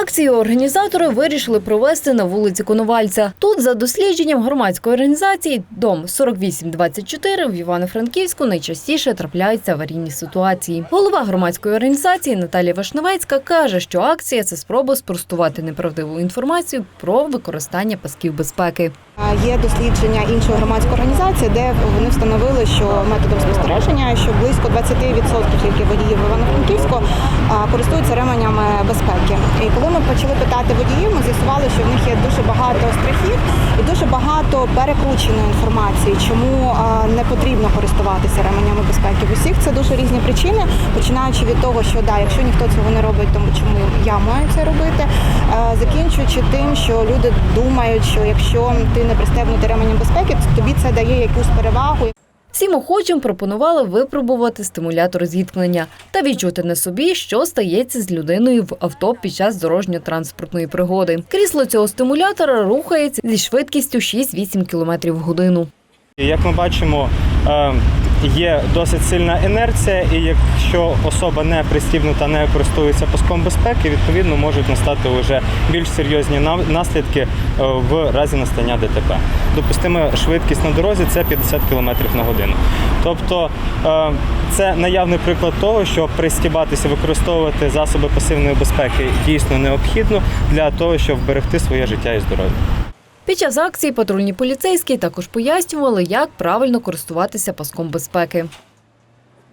Акцію організатори вирішили провести на вулиці Коновальця. Тут, за дослідженням громадської організації Дом 4824 в Івано-Франківську найчастіше трапляються аварійні ситуації. Голова громадської організації Наталія Вишневецька каже, що акція це спроба спростувати неправдиву інформацію про використання пасків безпеки. Є дослідження іншої громадської організації, де вони встановили, що методом спостереження, що близько 20% тільки водіїв Івано-Франківську користуються ременями безпеки. Коли ми почали питати водіїв, ми з'ясували, що в них є дуже багато страхів і дуже багато перекрученої інформації, чому не потрібно користуватися ременями безпеки. В усіх це дуже різні причини, починаючи від того, що да, якщо ніхто цього не робить, тому чому я маю це робити, закінчуючи тим, що люди думають, що якщо ти не пристебнутий ременем безпеки, то тобі це дає якусь перевагу. Всім охочим пропонували випробувати стимулятор зіткнення та відчути на собі, що стається з людиною в авто під час дорожньо-транспортної пригоди. Крісло цього стимулятора рухається зі швидкістю 6-8 км в годину. Як ми бачимо, е, є досить сильна інерція, і якщо особа не пристібнута, не користується паском безпеки, відповідно можуть настати вже більш серйозні наслідки е, в разі настання ДТП. Допустима швидкість на дорозі це 50 км на годину. Тобто е, це наявний приклад того, що пристібатися, використовувати засоби пасивної безпеки дійсно необхідно для того, щоб вберегти своє життя і здоров'я. Під час акції патрульні поліцейські також пояснювали, як правильно користуватися паском безпеки.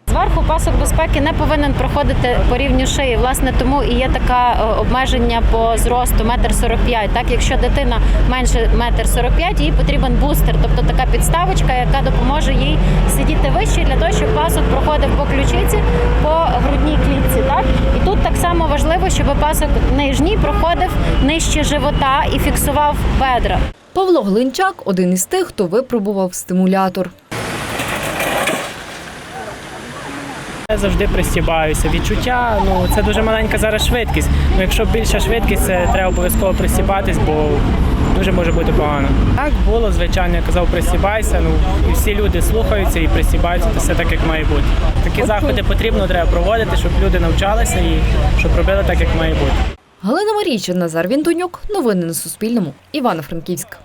Зверху пасок безпеки не повинен проходити по рівню шиї. Власне, тому і є таке обмеження по зросту метр сорок п'ять. Так, якщо дитина менше метр сорок п'ять, їй потрібен бустер, тобто така підставочка, яка допоможе їй сидіти вище для того, щоб пасок проходив по ключиці, по грудній клітці. Так і тут так важливо, щоб пасок нижній проходив нижче живота і фіксував бедра. Павло Глинчак один із тих, хто випробував стимулятор. Я завжди пристібаюся. Відчуття, ну це дуже маленька зараз швидкість. Ну якщо більша швидкість, це треба обов'язково пристібатись, бо дуже може бути погано. Так було, звичайно, я казав, пристібайся. Ну і всі люди слухаються і пристібаються, то все так, як має бути. Такі заходи потрібно треба проводити, щоб люди навчалися і щоб робили так, як має бути. Галина Марійчин, Назар Вінтонюк. Новини на Суспільному. Івано-Франківськ.